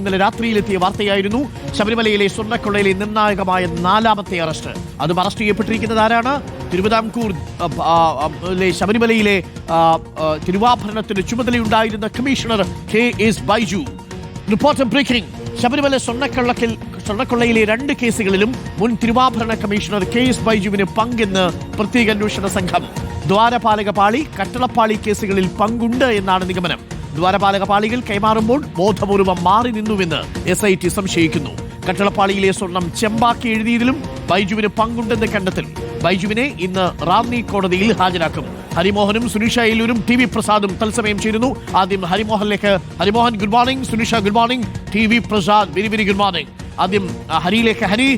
ഇന്നലെ രാത്രിയിലെത്തിയ വാർത്തയായിരുന്നു ശബരിമലയിലെ സ്വർണക്കൊള്ളയിലെ നിർണായകമായ നാലാമത്തെ അറസ്റ്റ്. അതും അറസ്റ്റ് ചെയ്യപ്പെട്ടിരിക്കുന്നത് ആരാണ്? തിരുവിതാംകൂർ ശബരിമലയിലെ തിരുവാഭരണത്തിന് ചുമതലയുണ്ടായിരുന്ന commissioner K S Baiju. Report breaking Sabarimala സ്വർണക്കൊള്ളക്കിൽ സ്വർണക്കൊള്ളയിലെ രണ്ട് കേസുകളിലും മുൻ തിരുവാഭരണ കമ്മീഷണർ കെ എസ് ബൈജുവിന് പങ്കെന്ന് പ്രത്യേക അന്വേഷണ സംഘം. ദ്വാരപാലക പാളി കട്ടളപ്പാളി കേസുകളിൽ പങ്കുണ്ട് എന്നാണ് നിഗമനം. ദ്വാരപാലക പാളികൾ കൈമാറുമ്പോൾ ബോധപൂർവം മാറി നിന്നുവെന്ന് എസ് ഐ ടി സംശയിക്കുന്നു. കട്ടളപ്പാളിയിലെ സ്വർണം ചെമ്പാക്കി എഴുതിയതിലും ബൈജുവിന് പങ്കുണ്ടെന്ന് കണ്ടെത്തൽ. ബൈജുവിനെ ഇന്ന് റാന്നി കോടതിയിൽ ഹാജരാക്കും. ഹരിമോഹനും സുനിഷ എല്ലൂരും ടി വി പ്രസാദും തത്സമയം ചേരുന്നു. ആദ്യം ഹരിമോഹനിലേക്ക്. Harimohan good morning Sunisha good morning T V Prasad very very good morning ആദ്യം ഹരിയിലേക്ക്. ഹരി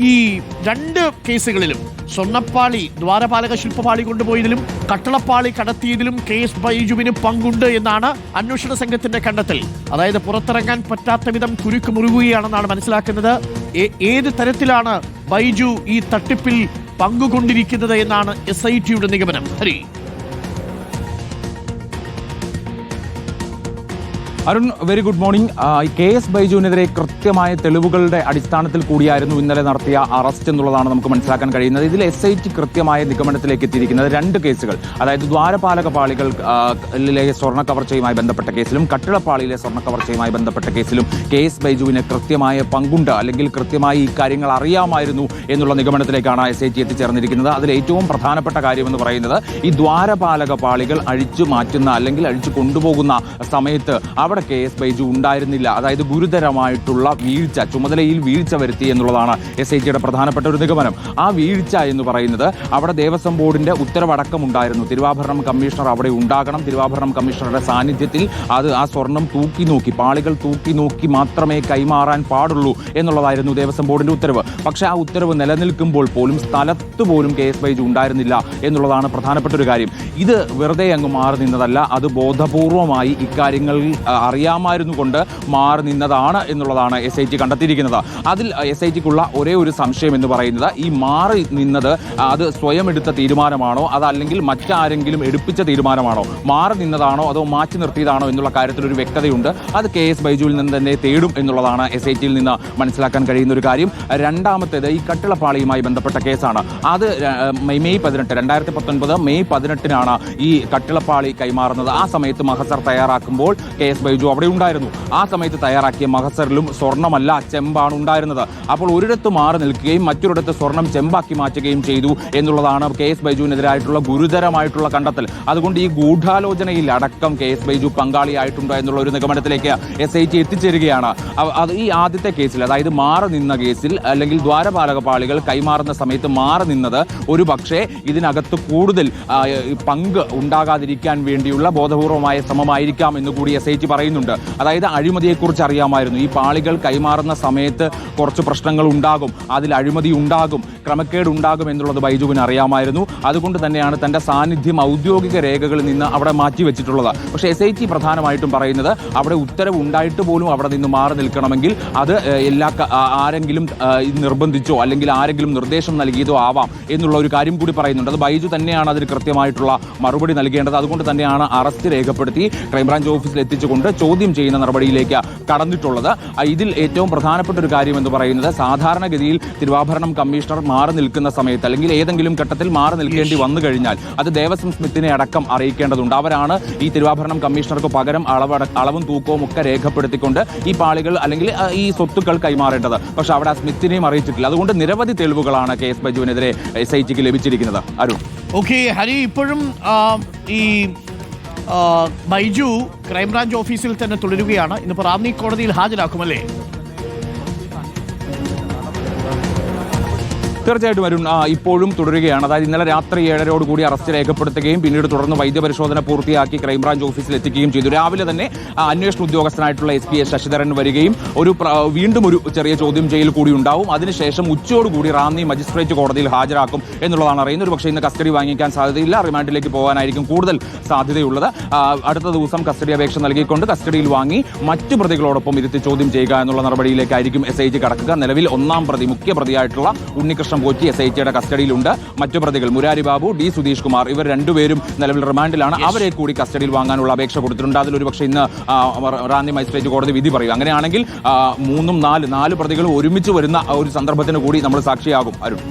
ഈ രണ്ട് കേസുകളിലും സ്വർണപ്പാളി ദ്വാരപാലക ശില്പപാളി കൊണ്ടുപോയതിലും കട്ടളപ്പാളി കടത്തിയതിലും കേസ് ബൈജുവിന് പങ്കുണ്ട് എന്നാണ് അന്വേഷണ സംഘത്തിന്റെ കണ്ടെത്തൽ. അതായത് പുറത്തിറങ്ങാൻ പറ്റാത്ത വിധം കുരുക്ക് മുറുകുകയാണെന്നാണ് മനസ്സിലാക്കുന്നത്. ഏത് തരത്തിലാണ് ബൈജു ഈ തട്ടിപ്പിൽ പങ്കുകൊണ്ടിരിക്കുന്നത് എന്നാണ് എസ് ഐ ടിയുടെ നിഗമനം? Hari. Arun very good morning K S ബൈജുവിനെതിരെ കൃത്യമായ തെളിവുകളുടെ അടിസ്ഥാനത്തിൽ കൂടിയായിരുന്നു ഇന്നലെ നടത്തിയ അറസ്റ്റ് എന്നുള്ളതാണ് നമുക്ക് മനസ്സിലാക്കാൻ കഴിയുന്നത്. ഇതിൽ എസ് ഐ ടി കൃത്യമായ നിഗമനത്തിലേക്ക് എത്തിയിരിക്കുന്നത് രണ്ട് കേസുകൾ. അതായത് ദ്വാരപാലക പാളികളിലെ സ്വർണ കവർച്ചയുമായി ബന്ധപ്പെട്ട കേസിലും കട്ടിളപ്പാളിയിലെ സ്വർണ കവർച്ചയുമായി ബന്ധപ്പെട്ട കേസിലും കെ എസ് ബൈജുവിന് കൃത്യമായ പങ്കുണ്ട്. അല്ലെങ്കിൽ കൃത്യമായി ഈ കാര്യങ്ങൾ അറിയാമായിരുന്നു എന്നുള്ള നിഗമനത്തിലേക്കാണ് എസ് ഐ ടി എത്തിച്ചേർന്നിരിക്കുന്നത്. അതിൽ ഏറ്റവും പ്രധാനപ്പെട്ട കാര്യമെന്ന് പറയുന്നത് ഈ ദ്വാരപാലക പാളികൾ അഴിച്ചു മാറ്റുന്ന അല്ലെങ്കിൽ അഴിച്ചു കൊണ്ടുപോകുന്ന സമയത്ത് അവിടെ കെ എസ് ബൈജു ഉണ്ടായിരുന്നില്ല. അതായത് ഗുരുതരമായിട്ടുള്ള വീഴ്ച ചുമതലയിൽ വീഴ്ച വരുത്തി എന്നുള്ളതാണ് എസ് ഐ ടിയുടെ പ്രധാനപ്പെട്ട ഒരു നിഗമനം. ആ വീഴ്ച എന്ന് പറയുന്നത് അവിടെ ദേവസ്വം ബോർഡിന്റെ ഉത്തരവടക്കം ഉണ്ടായിരുന്നു തിരുവാഭരണം കമ്മീഷണർ അവിടെ ഉണ്ടാകണം. തിരുവാഭരണം കമ്മീഷണറുടെ സാന്നിധ്യത്തിൽ അത് ആ സ്വർണം തൂക്കി നോക്കി പാളികൾ തൂക്കി നോക്കി മാത്രമേ കൈമാറാൻ പാടുള്ളൂ എന്നുള്ളതായിരുന്നു ദേവസ്വം ബോർഡിന്റെ ഉത്തരവ്. പക്ഷേ ആ ഉത്തരവ് നിലനിൽക്കുമ്പോൾ പോലും സ്ഥലത്ത് പോലും കെ എസ് ബൈജു ഉണ്ടായിരുന്നില്ല എന്നുള്ളതാണ് പ്രധാനപ്പെട്ട ഒരു കാര്യം. ഇത് വെറുതെ അങ്ങ് മാറി നിന്നതല്ല അത് ബോധപൂർവമായി ഇക്കാര്യങ്ങൾ അറിയാമായിരുന്നു കൊണ്ട് മാറി നിന്നതാണ് എന്നുള്ളതാണ് എസ് ഐ ടി കണ്ടെത്തിയിരിക്കുന്നത്. അതിൽ എസ് ഐ ടിക്കുള്ള ഒരേ ഒരു സംശയം എന്ന് പറയുന്നത് ഈ മാറി നിന്നത് അത് സ്വയം എടുത്ത തീരുമാനമാണോ അതല്ലെങ്കിൽ മറ്റാരെങ്കിലും എടുപ്പിച്ച തീരുമാനമാണോ? മാറി നിന്നതാണോ അതോ മാറ്റി നിർത്തിയതാണോ എന്നുള്ള കാര്യത്തിൽ ഒരു വ്യക്തതയുണ്ട്. അത് കെ എസ് ബൈജുവിൽ നിന്ന് തന്നെ തേടും എന്നുള്ളതാണ് എസ് ഐ ടിയിൽ നിന്ന് മനസ്സിലാക്കാൻ കഴിയുന്ന ഒരു കാര്യം. രണ്ടാമത്തേത് ഈ കട്ടിളപ്പാളിയുമായി ബന്ധപ്പെട്ട കേസാണ്. അത് മെയ് പതിനെട്ട് രണ്ടായിരത്തി പത്തൊൻപത് മെയ് പതിനെട്ടിനാണ് ഈ കട്ടിളപ്പാളി കൈമാറുന്നത്. ആ സമയത്ത് മഹസർ തയ്യാറാക്കുമ്പോൾ കെ എസ് അവിടെ ഉണ്ടായിരുന്നു. ആ സമയത്ത് തയ്യാറാക്കിയ മഹസറിലും സ്വർണമല്ല ചെമ്പാണ് ഉണ്ടായിരുന്നത്. അപ്പോൾ ഒരിടത്ത് മാറി നിൽക്കുകയും മറ്റൊരിടത്ത് സ്വർണം ചെമ്പാക്കി മാറ്റുകയും ചെയ്തു എന്നുള്ളതാണ് കെ എസ് ബൈജുവിനെതിരായിട്ടുള്ള ഗുരുതരമായിട്ടുള്ള കണ്ടെത്തൽ. അതുകൊണ്ട് ഈ ഗൂഢാലോചനയിൽ അടക്കം കെ എസ് ബൈജു പങ്കാളിയായിട്ടുണ്ടോ എന്നുള്ള ഒരു നിഗമനത്തിലേക്ക് എസ് ഐ ടി എത്തിച്ചേരുകയാണ്. അത് ഈ ആദ്യത്തെ കേസിൽ അതായത് മാറി നിന്ന കേസിൽ അല്ലെങ്കിൽ ദ്വാരപാലക പാളികൾ കൈമാറുന്ന സമയത്ത് മാറി നിന്നത് ഒരു പക്ഷേ ഇതിനകത്ത് കൂടുതൽ പങ്ക് ഉണ്ടാകാതിരിക്കാൻ വേണ്ടിയുള്ള ബോധപൂർവമായ ശ്രമമായിരിക്കാം എന്ന് കൂടി എസ് ഐ ടി പറയുന്നുണ്ട്. അതായത് അഴിമതിയെക്കുറിച്ച് അറിയാമായിരുന്നു. ഈ പാളികൾ കൈമാറുന്ന സമയത്ത് കുറച്ച് പ്രശ്നങ്ങൾ ഉണ്ടാകും. അതിൽ അഴിമതി ഉണ്ടാകും ക്രമക്കേട് ഉണ്ടാകും എന്നുള്ളത് ബൈജുവിന് അറിയാമായിരുന്നു. അതുകൊണ്ട് തന്നെയാണ് തന്റെ സാന്നിധ്യം ഔദ്യോഗിക രേഖകളിൽ നിന്ന് അവിടെ മാറ്റിവെച്ചിട്ടുള്ളത് പക്ഷേ എസ് ഐ ടി പ്രധാനമായിട്ടും പറയുന്നത് അവിടെ ഉത്തരവ് ഉണ്ടായിട്ട് പോലും അവിടെ നിന്ന് മാറി നിൽക്കണമെങ്കിൽ അത് എല്ലാ ആരെങ്കിലും നിർബന്ധിച്ചോ അല്ലെങ്കിൽ ആരെങ്കിലും നിർദ്ദേശം നൽകിയതോ ആവാം എന്നുള്ള ഒരു കാര്യം കൂടി പറയുന്നുണ്ട്. അത് ബൈജു തന്നെയാണ് അതിന് കൃത്യമായിട്ടുള്ള മറുപടി നൽകേണ്ടത്. അതുകൊണ്ട് തന്നെയാണ് അറസ്റ്റ് രേഖപ്പെടുത്തി ക്രൈംബ്രാഞ്ച് ഓഫീസിൽ എത്തിച്ചുകൊണ്ട് ചോദ്യം ചെയ്യുന്ന നടപടിയിലേക്ക് കടന്നിട്ടുള്ളത്. ഇതിൽ ഏറ്റവും പ്രധാനപ്പെട്ട ഒരു കാര്യം എന്ന് പറയുന്നത് സാധാരണഗതിയിൽ തിരുവാഭരണം കമ്മീഷണർ മാറി നിൽക്കുന്ന സമയത്ത് അല്ലെങ്കിൽ ഏതെങ്കിലും ഘട്ടത്തിൽ മാറി നിൽക്കേണ്ടി വന്നു കഴിഞ്ഞാൽ അത് ദേവസ്വം സ്മിത്തിനെ അടക്കം അറിയിക്കേണ്ടതുണ്ട്. അവരാണ് ഈ തിരുവാഭരണം കമ്മീഷണർക്ക് പകരം അളവ് അളവും തൂക്കവും ഒക്കെ രേഖപ്പെടുത്തിക്കൊണ്ട് ഈ പാളികൾ അല്ലെങ്കിൽ ഈ സ്വത്തുക്കൾ കൈമാറേണ്ടത്. പക്ഷെ അവിടെ ആ സ്മിത്തിനെയും അറിയിച്ചിട്ടില്ല. അതുകൊണ്ട് നിരവധി തെളിവുകളാണ് കെ എസ് ബജുവിനെതിരെ എസ് ഐ ടിക്ക് ലഭിച്ചിരിക്കുന്നത്. അരുൺ. ഓക്കെ ഹരി ഇപ്പോഴും ഈ ബൈജു ക്രൈംബ്രാഞ്ച് ഓഫീസിൽ തന്നെ തുടരുകയാണ്. ഇന്നിപ്പോൾ റാന്നി കോടതിയിൽ ഹാജരാക്കുമല്ലേ? തീർച്ചയായിട്ടും അരുൺ ഇപ്പോഴും തുടരുകയാണ്. അതായത് ഇന്നലെ രാത്രി ഏഴരയോട് കൂടി അറസ്റ്റ് രേഖപ്പെടുത്തുകയും പിന്നീട് തുടർന്ന് വൈദ്യപരിശോധന പൂർത്തിയാക്കി ക്രൈംബ്രാഞ്ച് ഓഫീസിൽ എത്തിക്കുകയും ചെയ്തു. രാവിലെ തന്നെ അന്വേഷണ ഉദ്യോഗസ്ഥനായിട്ടുള്ള എസ് പി എസ് ശശിധരൻ വരികയും ഒരു വീണ്ടും ഒരു ചെറിയ ചോദ്യം ചെയ്യൽ കൂടി ഉണ്ടാവും. അതിനുശേഷം ഉച്ചയോടുകൂടി റാന്നി മജിസ്ട്രേറ്റ് കോടതിയിൽ ഹാജരാക്കും എന്നുള്ളതാണ് അറിയുന്നത്. ഒരു പക്ഷേ ഇന്ന് കസ്റ്റഡി വാങ്ങിക്കാൻ സാധ്യതയില്ല. റിമാൻഡിലേക്ക് പോകാനായിരിക്കും കൂടുതൽ സാധ്യതയുള്ളത്. അടുത്ത ദിവസം കസ്റ്റഡി അപേക്ഷ നൽകിക്കൊണ്ട് കസ്റ്റഡിയിൽ വാങ്ങി മറ്റു പ്രതികളോടൊപ്പം ഇരുത്തി ചോദ്യം ചെയ്യുക എന്നുള്ള നടപടിയിലേക്കായിരിക്കും എസ് ഐ ജി കടക്കുക. നിലവിൽ ഒന്നാം പ്രതി മുഖ്യ പ്രതിയായിട്ടുള്ള ഉണ്ണികൃഷ്ണ ശ്രീകൃഷ്ണൻ കൊച്ചി എസ് ഐ ടിയുടെ കസ്റ്റഡിയിലുണ്ട്. മറ്റു പ്രതികൾ മുരാരി ബാബു ഡി സുധീഷ് കുമാർ ഇവർ രണ്ടുപേരും നിലവിൽ റിമാൻഡിലാണ്. അവരെ കൂടി കസ്റ്റഡിയിൽ വാങ്ങാനുള്ള അപേക്ഷ കൊടുത്തിട്ടുണ്ട്. അതിലൊരു പക്ഷേ ഇന്ന് റാന്നി മജിസ്ട്രേറ്റ് കോടതി വിധി പറയും. അങ്ങനെയാണെങ്കിൽ മൂന്നും നാല് നാല് പ്രതികളും ഒരുമിച്ച് വരുന്ന ഒരു സന്ദർഭത്തിന് കൂടി നമ്മൾ സാക്ഷിയാകും. അരുൺ.